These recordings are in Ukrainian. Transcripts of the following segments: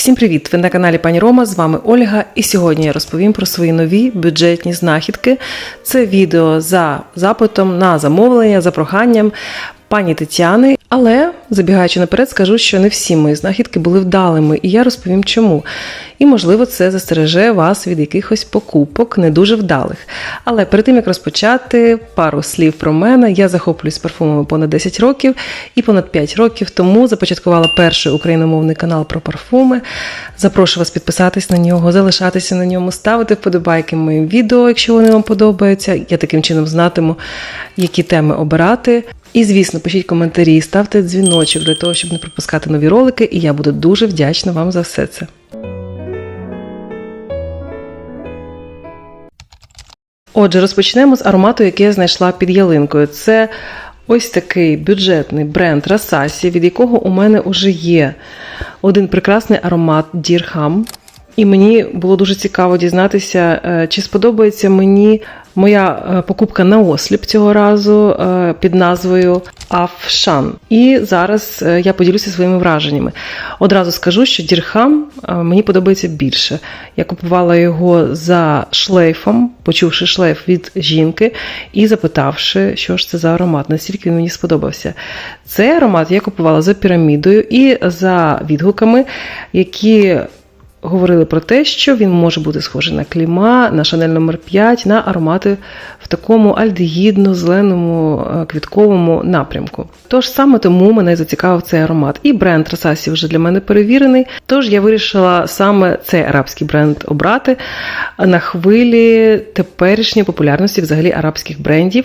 Всім привіт! Ви на каналі Пані Рома. З вами Ольга. І сьогодні я розповім про свої нові бюджетні знахідки. Це відео за запитом на замовлення, за проханням пані Тетяни. Але забігаючи наперед, скажу, що не всі мої знахідки були вдалими, і я розповім чому. І, можливо, це застереже вас від якихось покупок не дуже вдалих. Але перед тим як розпочати, пару слів про мене. Я захоплююсь парфумами понад 10 років і понад 5 років тому започаткувала перший україномовний канал про парфуми. Запрошую вас підписатись на нього, залишатися на ньому, ставити вподобайки моїм відео, якщо вони вам подобаються. Я таким чином знатиму, які теми обирати. І, звісно, пишіть коментарі, ставте дзвіночок для того, щоб не пропускати нові ролики, і я буду дуже вдячна вам за все це. Отже, розпочнемо з аромату, який я знайшла під ялинкою. Це ось такий бюджетний бренд Расасі, від якого у мене вже є один прекрасний аромат Дірхам. І мені було дуже цікаво дізнатися, е, чи сподобається мені моя е, покупка на осліп цього разу е, під назвою Афшан. І зараз я поділюся своїми враженнями. Одразу скажу, що дірхам мені подобається більше. Я купувала його за шлейфом, почувши шлейф від жінки і запитавши, що ж це за аромат, наскільки він мені сподобався. Цей аромат я купувала за пірамідою і за відгуками, які говорили про те, що він може бути схожий на кліма, на шанель номер 5 на аромати в такому альдегідно-зеленому е, квітковому напрямку. Тож саме тому мене зацікавив цей аромат. І бренд Расасі вже для мене перевірений. Тож я вирішила саме цей арабський бренд обрати на хвилі теперішньої популярності взагалі арабських брендів.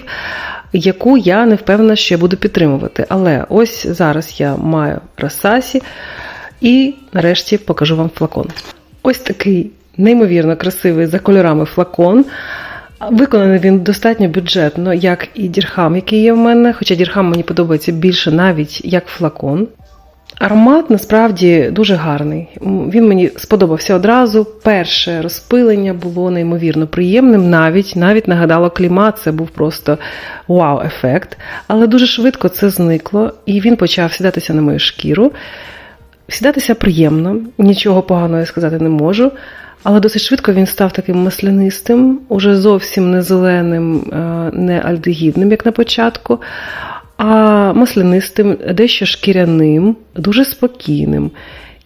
Яку я не впевнена, що я буду підтримувати. Але ось зараз я маю Расасі. І нарешті покажу вам флакон. Ось такий неймовірно красивий за кольорами флакон. Виконаний він достатньо бюджетно, як і дірхам, який є в мене, хоча дірхам мені подобається більше навіть як флакон. Аромат насправді дуже гарний. Він мені сподобався одразу. Перше розпилення було неймовірно приємним, навіть навіть нагадало клімат, це був просто вау-ефект. Але дуже швидко це зникло, і він почав сідатися на мою шкіру. Сідатися приємно, нічого поганого я сказати не можу, але досить швидко він став таким маслянистим, уже зовсім не зеленим, е, не альдегідним, як на початку, а маслянистим, дещо шкіряним, дуже спокійним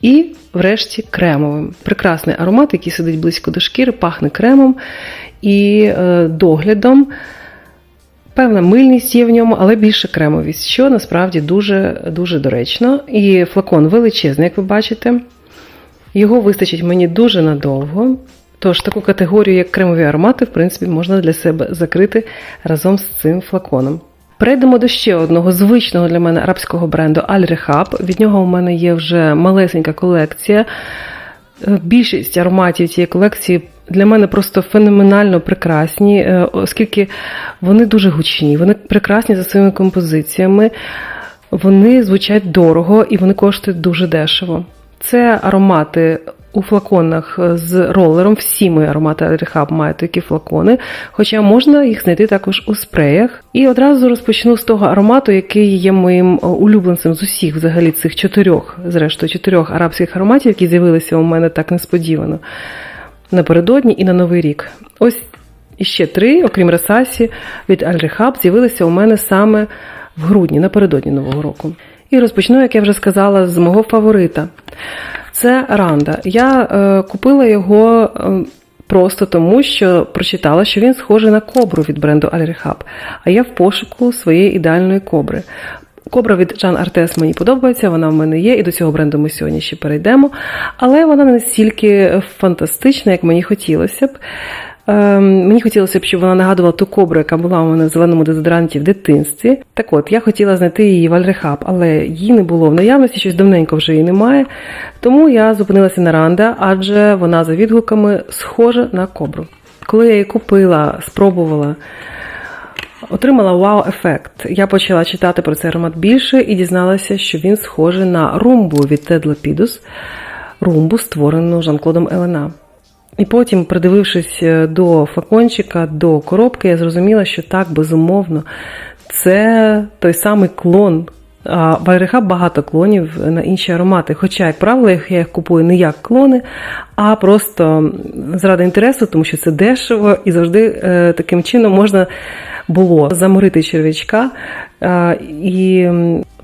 і, врешті, кремовим. Прекрасний аромат, який сидить близько до шкіри, пахне кремом і е, доглядом. Певна мильність є в ньому, але більше кремовість, що насправді дуже дуже доречно. І флакон величезний, як ви бачите. Його вистачить мені дуже надовго. Тож таку категорію, як кремові аромати, в принципі, можна для себе закрити разом з цим флаконом. Перейдемо до ще одного звичного для мене арабського бренду Al Rehab. Від нього у мене є вже малесенька колекція. Е, більшість ароматів цієї колекції для мене просто феноменально прекрасні, е, оскільки вони дуже гучні, вони прекрасні за своїми композиціями, вони звучать дорого і вони коштують дуже дешево. Це аромати у флаконах з ролером. Всі мої аромати Rehab мають такі флакони, хоча можна їх знайти також у спреях. І одразу розпочну з того аромату, який є моїм улюбленцем з усіх взагалі цих чотирьох, зрештою, чотирьох арабських ароматів, які з'явилися у мене так несподівано напередодні і на Новий рік. Ось іще три, окрім Расасі, від Альрихаб, з'явилися у мене саме в грудні, напередодні Нового року. І розпочну, як я вже сказала, з мого фаворита. Це Ранда. Я е, купила його е, просто тому, що прочитала, що він схожий на кобру від бренду Альрихаб, а я в пошуку своєї ідеальної кобри. Кобра від Жан Артес мені подобається, вона в мене є, і до цього бренду ми сьогодні ще перейдемо. Але вона не настільки фантастична, як мені хотілося б. Ем, мені хотілося б, щоб вона нагадувала ту кобру, яка була у мене в зеленому дезодоранті в дитинстві. Так от, я хотіла знайти її в Альрехаб, але її не було в наявності, щось давненько вже її немає. Тому я зупинилася на Ранда, адже вона за відгуками схожа на кобру. Коли я її купила, спробувала. Отримала вау-ефект. Я почала читати про цей аромат більше і дізналася, що він схожий на румбу від Ted Lapidus, румбу, створену Жан-Клодом Елена. І потім, придивившись е, до флакончика, до коробки, я зрозуміла, що так, безумовно, це той самий клон в Альриха багато клонів на інші аромати. Хоча, як правило, їх- я їх купую не як клони, а просто заради інтересу, тому що це дешево і завжди е, таким чином можна було заморити черв'ячка е, і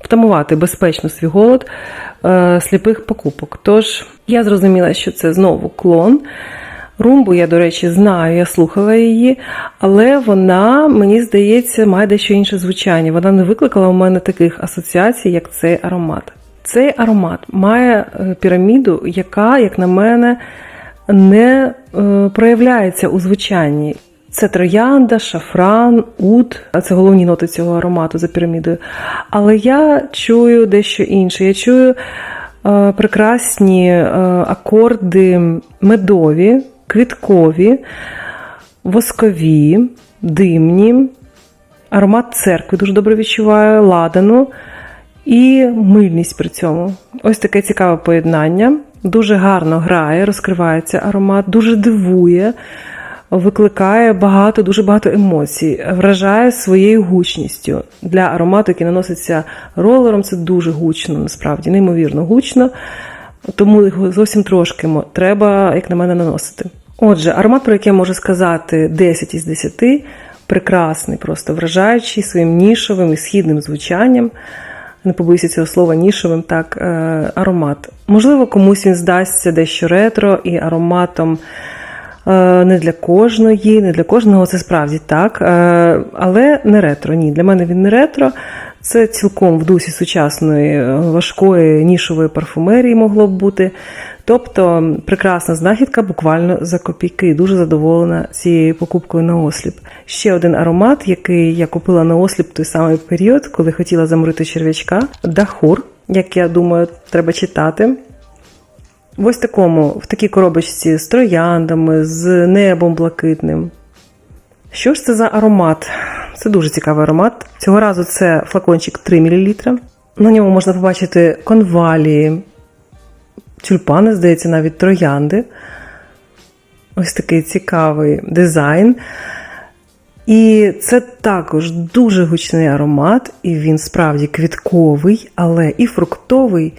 втамувати безпечно свій голод сліпих покупок. Тож я зрозуміла, що це знову клон. Румбу я, до речі, знаю, я слухала її, але вона, мені здається, має дещо інше звучання. Вона не викликала у мене таких асоціацій, як цей аромат. Цей аромат має е, піраміду, яка, як на мене, не е, проявляється у звучанні. Це троянда, шафран, ут, це головні ноти цього аромату за пірамідою. Але я чую дещо інше. Я чую е, прекрасні е, акорди медові, квіткові, воскові, димні, аромат церкви дуже добре відчуваю, ладану і мильність при цьому. Ось таке цікаве поєднання. Дуже гарно грає, розкривається аромат, дуже дивує, викликає багато, дуже багато емоцій, вражає своєю гучністю. Для аромату, який наноситься ролером, це дуже гучно, насправді, неймовірно гучно. Тому його зовсім трошки треба, як на мене, наносити. Отже, аромат, про який я можу сказати 10 із 10, прекрасний, просто вражаючий своїм нішовим і східним звучанням. Не побоюся цього слова нішовим, так, е, аромат. Можливо, комусь він здасться дещо ретро і ароматом не для кожної, не для кожного, це справді так. Е, але не ретро. Ні, для мене він не ретро. Це цілком в дусі сучасної е, важкої нішової парфумерії могло б бути. Тобто прекрасна знахідка буквально за копійки. Дуже задоволена цією покупкою на осліп. Ще один аромат, який я купила на осліп той самий період, коли хотіла заморити черв'ячка. Дахур, як я думаю, треба читати. В ось такому, в такій коробочці з трояндами, з небом блакитним. Що ж це за аромат? Це дуже цікавий аромат. Цього разу це флакончик 3 мл. На ньому можна побачити конвалії, тюльпани, здається, навіть троянди. Ось такий цікавий дизайн. І це також дуже гучний аромат, і він справді квітковий, але і фруктовий,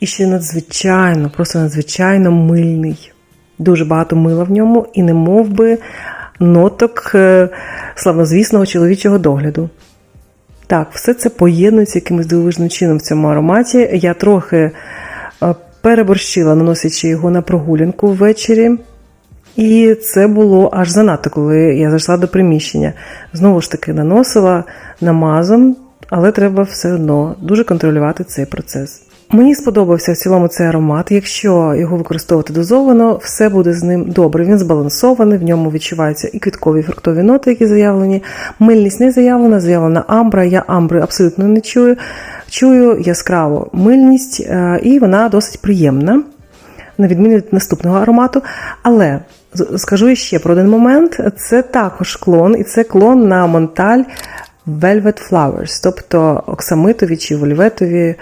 і ще надзвичайно, просто надзвичайно мильний. Дуже багато мила в ньому, і не мов би ноток е, славнозвісного чоловічого догляду. Так, все це поєднується якимось дивовижним чином в цьому ароматі. Я трохи е, переборщила, наносячи його на прогулянку ввечері. І це було аж занадто, коли я зайшла до приміщення. Знову ж таки, наносила намазом, але треба все одно дуже контролювати цей процес. Мені сподобався в цілому цей аромат. Якщо його використовувати дозовано, все буде з ним добре. Він збалансований, в ньому відчуваються і квіткові і фруктові ноти, які заявлені. Мильність не заявлена, заявлена амбра. Я амбри абсолютно не чую. Чую яскраву мильність, е, і вона досить приємна на відміну від наступного аромату. Але скажу ще про один момент: це також клон, і це клон на Монталь Velvet Flowers, тобто оксамитові чи вольветові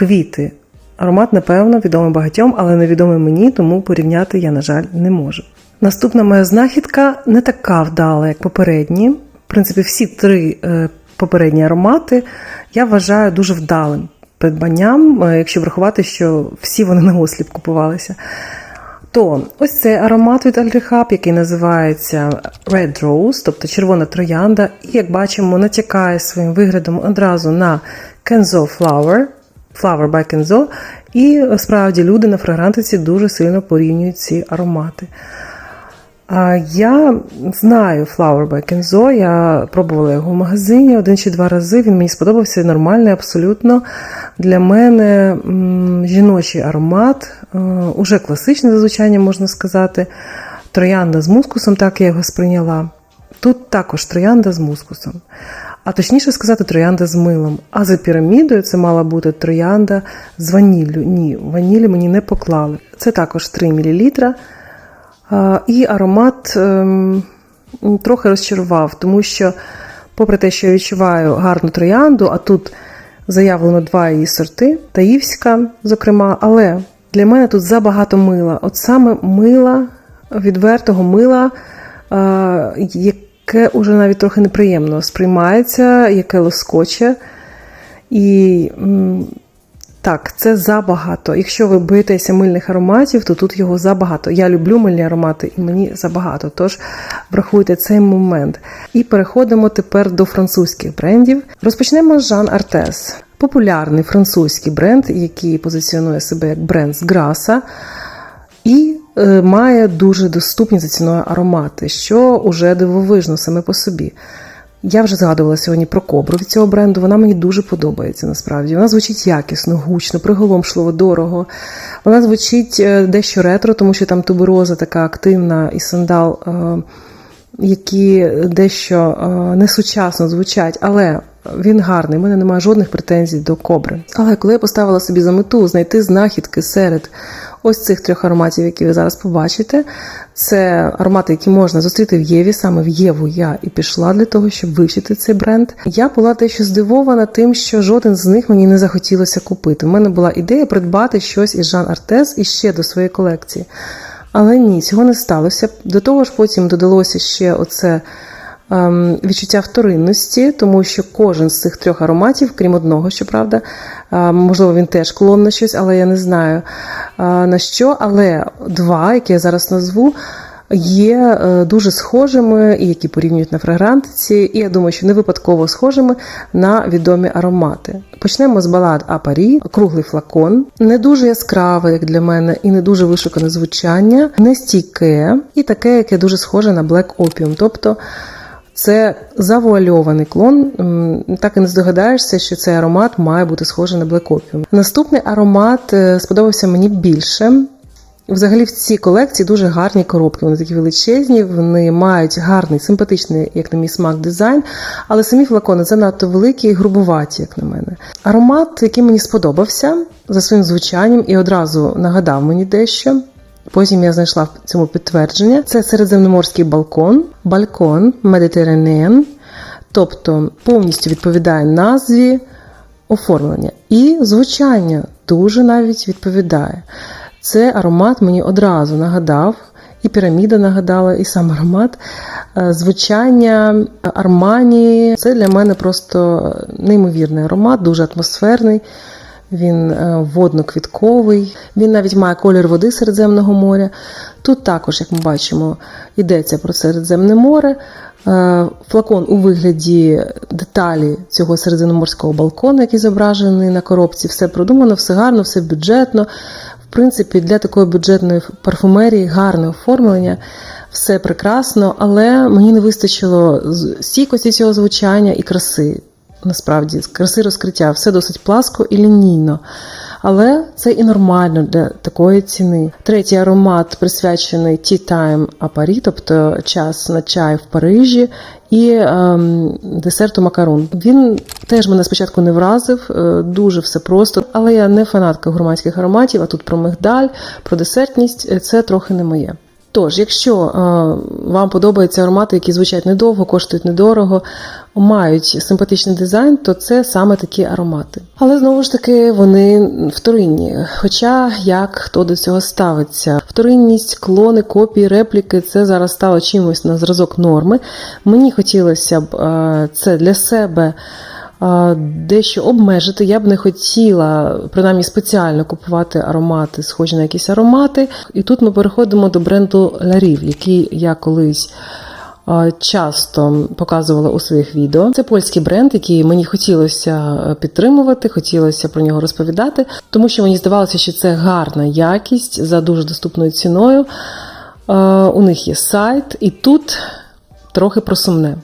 квіти. Аромат, напевно, відомий багатьом, але невідомий мені, тому порівняти я, на жаль, не можу. Наступна моя знахідка не така вдала, як попередні. В принципі, всі три е, попередні аромати я вважаю дуже вдалим придбанням, е, якщо врахувати, що всі вони на осліп купувалися. То ось цей аромат від Alrihab, який називається Red Rose, тобто червона троянда, і як бачимо, натякає своїм виглядом одразу на Kenzo Flower, Flower by Kenzo, і справді люди на фрагрантиці дуже сильно порівнюють ці аромати. Я знаю Flower by Kenzo, я пробувала його в магазині один чи два рази. Він мені сподобався нормальний, абсолютно для мене жіночий аромат, е, уже класичне за звучанням, можна сказати. Троянда з мускусом, так я його сприйняла. Тут також троянда з мускусом. А точніше сказати, троянда з милом. А за пірамідою це мала бути троянда з ваніллю. Ні, ванілі мені не поклали. Це також 3 мл. І аромат ем, трохи розчарував, тому що, попри те, що я відчуваю гарну троянду, а тут заявлено два її сорти, таївська, зокрема, але для мене тут забагато мила. От саме мила, відвертого мила, е, яке уже навіть трохи неприємно сприймається, яке лоскоче. І так, це забагато. Якщо ви боїтеся мильних ароматів, то тут його забагато. Я люблю мильні аромати і мені забагато. Тож врахуйте цей момент. І переходимо тепер до французьких брендів. Розпочнемо з Жан Артес. Популярний французький бренд, який позиціонує себе як бренд з Граса. І має дуже доступні за ціною аромати, що уже дивовижно саме по собі. Я вже згадувала сьогодні про кобру від цього бренду. Вона мені дуже подобається насправді. Вона звучить якісно, гучно, приголомшливо, дорого. Вона звучить е, дещо ретро, тому що там тубероза така активна і сандал, е, які дещо е, несучасно звучать, але він гарний. У мене немає жодних претензій до кобри. Але коли я поставила собі за мету знайти знахідки серед ось цих трьох ароматів, які ви зараз побачите, це аромати, які можна зустріти в Єві. Саме в Єву я і пішла для того, щоб вивчити цей бренд. Я була дещо здивована тим, що жоден з них мені не захотілося купити. У мене була ідея придбати щось із Жан Артес іще до своєї колекції. Але ні, цього не сталося. До того ж, потім додалося ще оце відчуття вторинності, тому що кожен з цих трьох ароматів, крім одного, щоправда, е, можливо, він теж клон на щось, але я не знаю е, на що. Але два, які я зараз назву, є е, дуже схожими, і які порівнюють на фрагрантиці, і я думаю, що не випадково схожими на відомі аромати. Почнемо з балад А Парі, круглий флакон, не дуже яскраве, як для мене, і не дуже вишукане звучання, не стійке, і таке, яке дуже схоже на Black Opium. Тобто це завуальований клон. Так і не здогадаєшся, що цей аромат має бути схожий на Black Opium. Наступний аромат е, сподобався мені більше. Взагалі в цій колекції дуже гарні коробки. Вони такі величезні, вони мають гарний, симпатичний, як на мій смак, дизайн, але самі флакони занадто великі і грубуваті, як на мене. Аромат, який мені сподобався за своїм звучанням і одразу нагадав мені дещо. Потім я знайшла цьому підтвердження. Це середземноморський балкон, балкон Медитеранеан, тобто повністю відповідає назві оформлення. І звучання дуже навіть відповідає. Це аромат мені одразу нагадав, і піраміда нагадала, і сам аромат. Е, Звучання Армані це для мене просто неймовірний аромат, дуже атмосферний. Він е, водно-квітковий, він навіть має колір води Середземного моря. Тут також, як ми бачимо, йдеться про Середземне море. Е, Флакон у вигляді деталі цього середземноморського балкону, який зображений на коробці. Все продумано, все гарно, все бюджетно. В принципі, для такої бюджетної парфумерії гарне оформлення, все прекрасно, але мені не вистачило стійкості цього звучання і краси. Насправді, з краси розкриття, все досить пласко і лінійно. Але це і нормально для такої ціни. Третій аромат присвячений Time à Paris, тобто час на чай в Парижі, і ем, десерту макарон. Він теж мене спочатку не вразив, е, дуже все просто. Але я не фанатка гурманських ароматів, а тут про мигдаль, про десертність е, це трохи не моє. Тож, якщо е, вам подобаються аромати, які звучать недовго, коштують недорого, мають симпатичний дизайн, то це саме такі аромати. Але знову ж таки вони вторинні. Хоча як хто до цього ставиться, вторинність, клони, копії, репліки це зараз стало чимось на зразок норми. Мені хотілося б е, це для себе. Дещо обмежити, я б не хотіла принаймні спеціально купувати аромати, схожі на якісь аромати. І тут ми переходимо до бренду Rive, який я колись часто показувала у своїх відео. Це польський бренд, який мені хотілося підтримувати, хотілося про нього розповідати, тому що мені здавалося, що це гарна якість за дуже доступною ціною. У них є сайт, і тут трохи про сумне.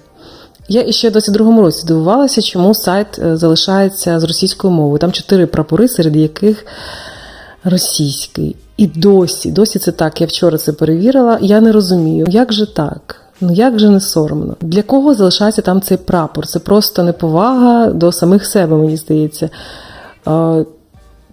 Я іще в 22-му році дивувалася, чому сайт е, залишається з російською мовою. Там чотири прапори, серед яких російський. І досі, досі це так. Я вчора це перевірила. Я не розумію, як же так? Ну як же не соромно? Для кого залишається там цей прапор? Це просто неповага до самих себе, мені здається.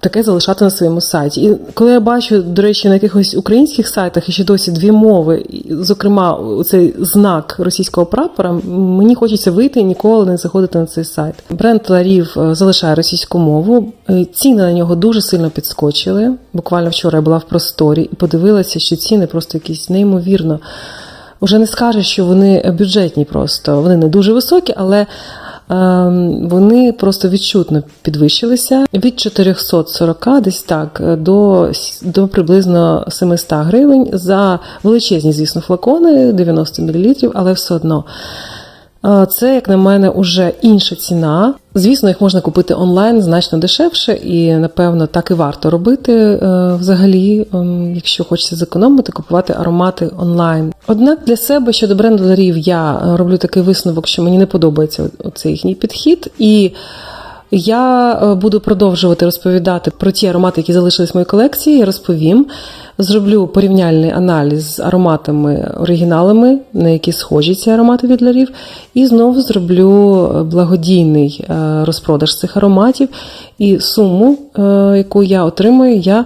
Таке залишати на своєму сайті. І коли я бачу, до речі, на якихось українських сайтах ще досі дві мови, зокрема, цей знак російського прапора, мені хочеться вийти і ніколи не заходити на цей сайт. Бренд Ларів е, залишає російську мову. Е, Ціни на нього дуже сильно підскочили. Буквально вчора я була в просторі і подивилася, що ціни просто якісь неймовірно. Уже не скажеш, що вони бюджетні просто. Вони не дуже високі, але вони просто відчутно підвищилися від 440 десь так до, до приблизно 700 гривень за величезні, звісно, флакони 90 мл, але все одно. Це, як на мене, уже інша ціна. Звісно, їх можна купити онлайн значно дешевше, і напевно так і варто робити е, взагалі, ем, якщо хочеться зекономити, купувати аромати онлайн. Однак для себе щодо бренду Ларів я е, роблю такий висновок, що мені не подобається оцей їхній підхід. І я е, буду продовжувати розповідати про ті аромати, які залишились в моїй колекції. Я розповім. Зроблю порівняльний аналіз з ароматами оригіналами, на які схожі ці аромати від Ларів, і знову зроблю е, благодійний е, розпродаж цих ароматів. І суму, яку я отримую, я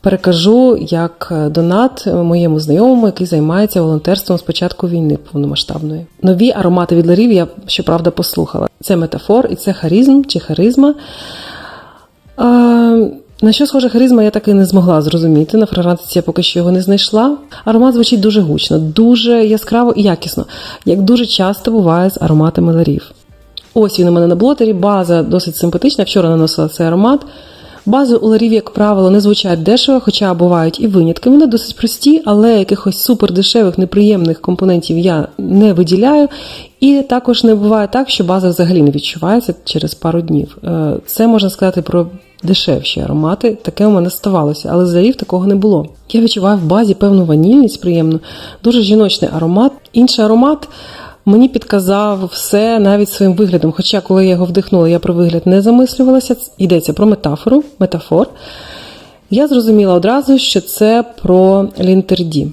перекажу як е, донат моєму знайомому, який займається волонтерством з початку війни повномасштабної. Нові аромати від Ларів я щоправда послухала. Це метафор і це харизм чи харизма. А, на що схожа харизма, я так і не змогла зрозуміти. На фрагрантиці я поки що його не знайшла. Аромат звучить дуже гучно, дуже яскраво і якісно, як дуже часто буває з ароматами ларів. Ось він у мене на блотері, база досить симпатична. Вчора наносила цей аромат. Бази у ларів, як правило, не звучать дешево, хоча бувають і винятки. Вони досить прості, але якихось супердешевих, неприємних компонентів я не виділяю. І також не буває так, що база взагалі не відчувається через пару днів. Е, Це можна сказати про дешевші аромати. Таке у мене ставалося, але з ларів такого не було. Я відчуваю в базі певну ванільність приємну, дуже жіночний аромат. Інший аромат. Мені підказав все навіть своїм виглядом. Хоча, коли я його вдихнула, я про вигляд не замислювалася. Йдеться про метафору, метафор. Я зрозуміла одразу, що це про лінтерді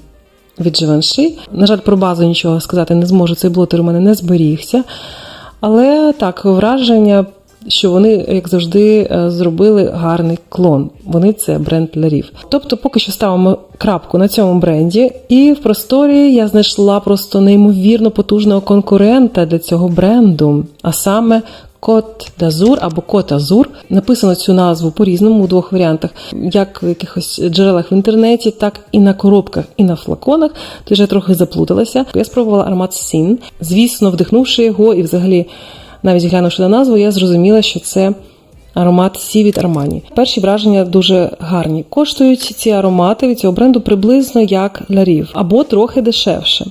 від Живанши. На жаль, про базу нічого сказати не зможу. Цей блотер у мене не зберігся. Але так, враження, що вони, як завжди, е, зробили гарний клон. Вони це бренд Ларів. Тобто, поки що ставимо крапку на цьому бренді, і в просторі я знайшла просто неймовірно потужного конкурента для цього бренду, а саме. Кот Дазур або Кот Азур написано цю назву по-різному у двох варіантах, як в якихось джерелах в інтернеті, так і на коробках, і на флаконах. Тож я трохи заплуталася. Я спробувала аромат Сін. Звісно, вдихнувши його, і взагалі, навіть глянувши на назву, я зрозуміла, що це аромат Сі від Армані. Перші враження дуже гарні. Коштують ці аромати від цього бренду приблизно як Ларів або трохи дешевше.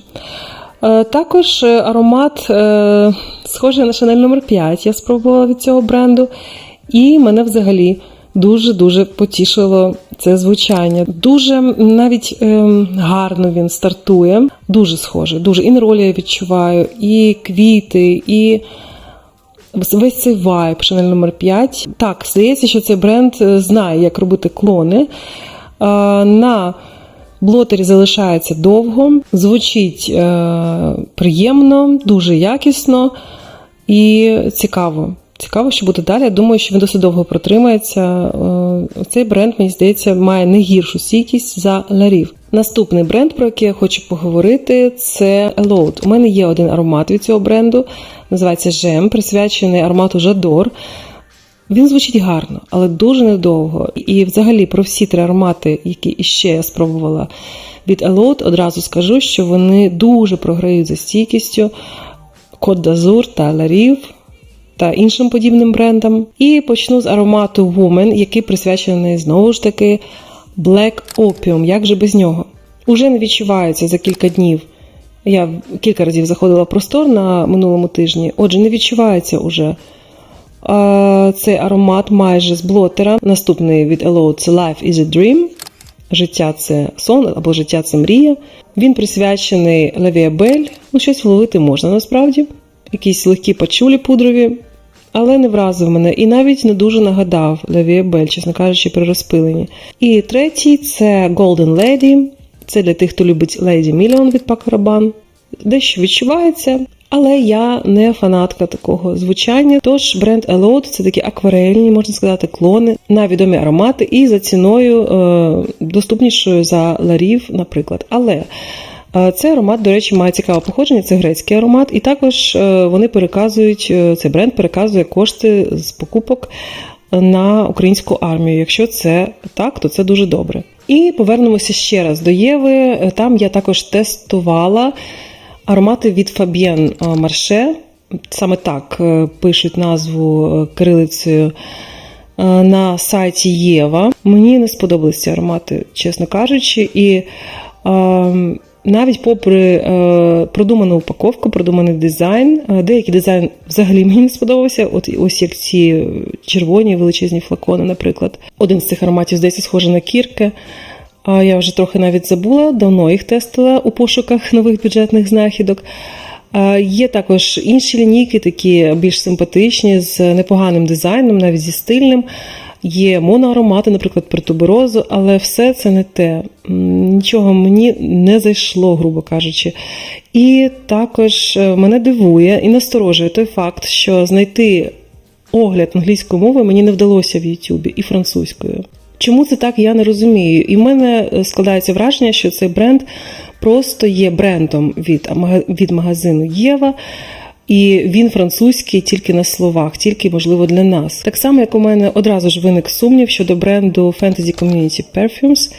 Е, Також е, аромат е, схожий на Шанель номер 5 я спробувала від цього бренду, і мене взагалі дуже-дуже потішило це звучання. Дуже навіть гарно він стартує, дуже схоже, дуже і неролі я відчуваю, і квіти, і весь цей вайб Шанель номер 5 Так, здається, що цей бренд е, знає, як робити клони. Е, На блотері залишається довго, звучить е, приємно, дуже якісно і цікаво. Цікаво, що буде далі. Я думаю, що він досить довго протримається. Е, Цей бренд, мені здається, має не гіршу стійкість за ларів. Наступний бренд, про який я хочу поговорити, це Elode. У мене є один аромат від цього бренду, називається Жем, присвячений аромату Жадор. Він звучить гарно, але дуже недовго. І взагалі про всі три аромати, які іще я спробувала від Elode, одразу скажу, що вони дуже програють за стійкістю Кот Дазур та Ларів та іншим подібним брендам. І почну з аромату Woman, який присвячений знову ж таки Black Opium. Як же без нього? Уже не відчувається за кілька днів. Я кілька разів заходила в простор на минулому тижні. Отже, не відчувається уже цей аромат майже з блотера. Наступний від Elode – це Life is a Dream. Життя це сон або життя це мрія. Він присвячений Лавіабель. Ну, щось вловити можна насправді. Якісь легкі пачулі пудрові, але не вразив мене і навіть не дуже нагадав Лавіабель, чесно кажучи, при розпиленні. І третій це Golden Lady. Це для тих, хто любить Lady Million від Rabanne. Дещо відчувається, але я не фанатка такого звучання. Тож бренд Elode – це такі акварельні, можна сказати, клони на відомі аромати і за ціною е, доступнішою за ларів, наприклад. Але цей аромат, до речі, має цікаве походження, це грецький аромат, і також е, вони переказують, е, цей бренд переказує кошти з покупок на українську армію. Якщо це так, то це дуже добре. І повернемося ще раз до Єви. Е, Там я також тестувала аромати від Fabienne Marche. саме так е, пишуть назву е, кирилицею е, на сайті Єва. Мені не сподобалися ці аромати, чесно кажучи, і е, навіть попри е, продуману упаковку, продуманий дизайн, е, деякий дизайн взагалі мені не сподобався. От ось як ці червоні величезні флакони, наприклад. Один з цих ароматів здається схожий на кірки. Я вже трохи навіть забула, давно їх тестила у пошуках нових бюджетних знахідок. А, Є також інші лінійки, такі більш симпатичні, з непоганим дизайном, навіть зі стильним. Є моноаромати, наприклад, про туберозу, але все це не те. Нічого мені не зайшло, грубо кажучи. І також е, мене дивує і насторожує той факт, що знайти огляд англійською мовою мені не вдалося в Ютубі і французькою. Чому це так, я не розумію. І в мене е, складається враження, що цей бренд просто є брендом від, від магазину Єва. І він французький тільки на словах, тільки можливо для нас. Так само, як у мене одразу ж виник сумнів щодо бренду Fantasy Community Perfumes,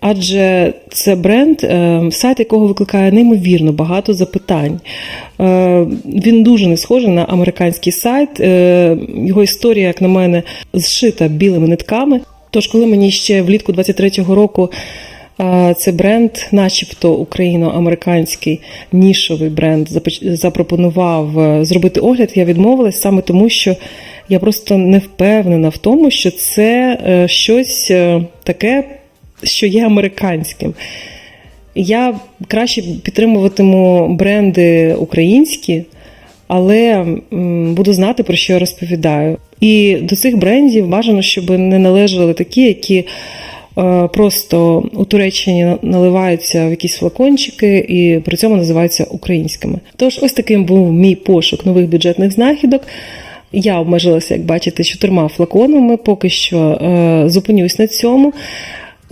адже це бренд, е, сайт якого викликає неймовірно багато запитань. Е, Він дуже не схожий на американський сайт. Е, Його історія, як на мене, зшита білими нитками. Тож, коли мені ще влітку 23-го року це бренд, начебто україно-американський нішовий бренд, запропонував е, зробити огляд, я відмовилась саме тому, що я просто не впевнена в тому, що це е, щось е, таке, що є американським. Я краще підтримуватиму бренди українські, але буду знати, про що я розповідаю. І до цих брендів бажано, щоб не належали такі, які просто у Туреччині наливаються в якісь флакончики і при цьому називаються українськими. Тож, ось таким був мій пошук нових бюджетних знахідок. Я обмежилася, як бачите, чотирма флаконами. Поки що е, зупинюсь на цьому.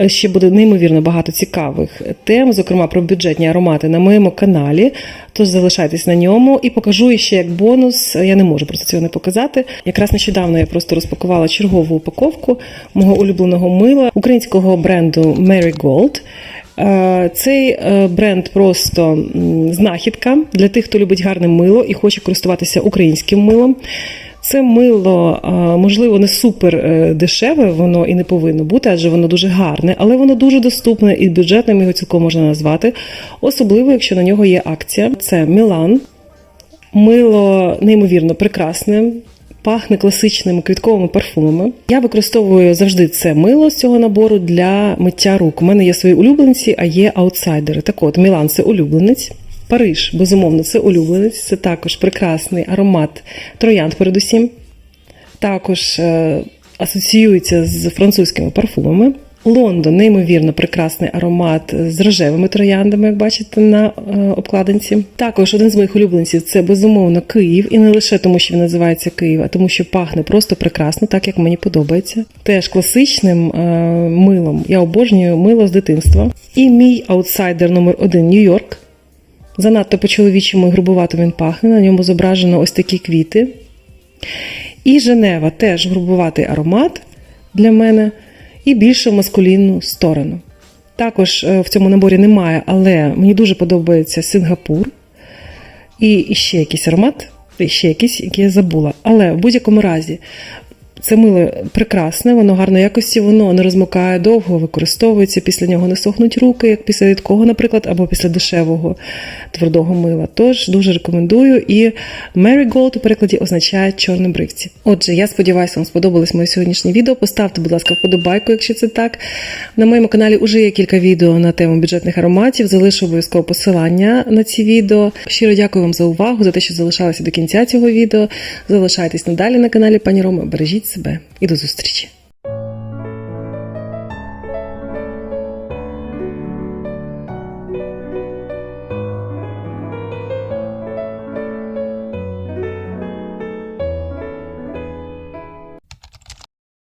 Е, Ще буде неймовірно багато цікавих тем, зокрема про бюджетні аромати на моєму каналі. Тож залишайтесь на ньому і покажу ще як бонус. Я не можу просто цього не показати. Якраз нещодавно я просто розпакувала чергову упаковку мого улюбленого мила українського бренду Marigold. Е, Цей е, бренд просто знахідка для тих, хто любить гарне мило і хоче користуватися українським милом. Це мило, можливо, не супер е, дешеве, воно і не повинно бути, адже воно дуже гарне, але воно дуже доступне і бюджетним його цілком можна назвати, особливо, якщо на нього є акція. Це Мілан. Мило неймовірно прекрасне, пахне класичними квітковими парфумами. Я використовую завжди це мило з цього набору для миття рук. У мене є свої улюбленці, а є аутсайдери. Так от, Мілан це улюбленець. Париж, безумовно, це улюбленець. Це також прекрасний аромат троянд, передусім. Також е, асоціюється з французькими парфумами. Лондон, неймовірно прекрасний аромат з рожевими трояндами, як бачите на е, обкладинці. Також один з моїх улюбленців це безумовно Київ, і не лише тому, що він називається Київ, а тому, що пахне просто прекрасно, так як мені подобається. Теж класичним е, милом. Я обожнюю мило з дитинства. І мій аутсайдер номер один Нью-Йорк. Занадто по-чоловічому і грубувато він пахне. На ньому зображено ось такі квіти. І Женева теж грубуватий аромат для мене, і більше маскулінну сторону. Також е, в цьому наборі немає, але мені дуже подобається Сингапур. І, ще якийсь аромат, ще якийсь, який я забула. Але в будь-якому разі. Це мило прекрасне, воно гарної якості, воно не розмокає довго, використовується, після нього не сохнуть руки, як після рідкого, наприклад, або після дешевого твердого мила. Тож дуже рекомендую. І Marigold у перекладі означає чорнобривці. Отже, я сподіваюся, вам сподобалось моє сьогоднішнє відео. Поставте, будь ласка, вподобайку, якщо це так. На моєму каналі вже є кілька відео на тему бюджетних ароматів. Залишу обов'язково посилання на ці відео. Щиро дякую вам за увагу, за те, що залишалися до кінця цього відео. Залишайтесь надалі на каналі Пані Роми. Себе і до зустрічі!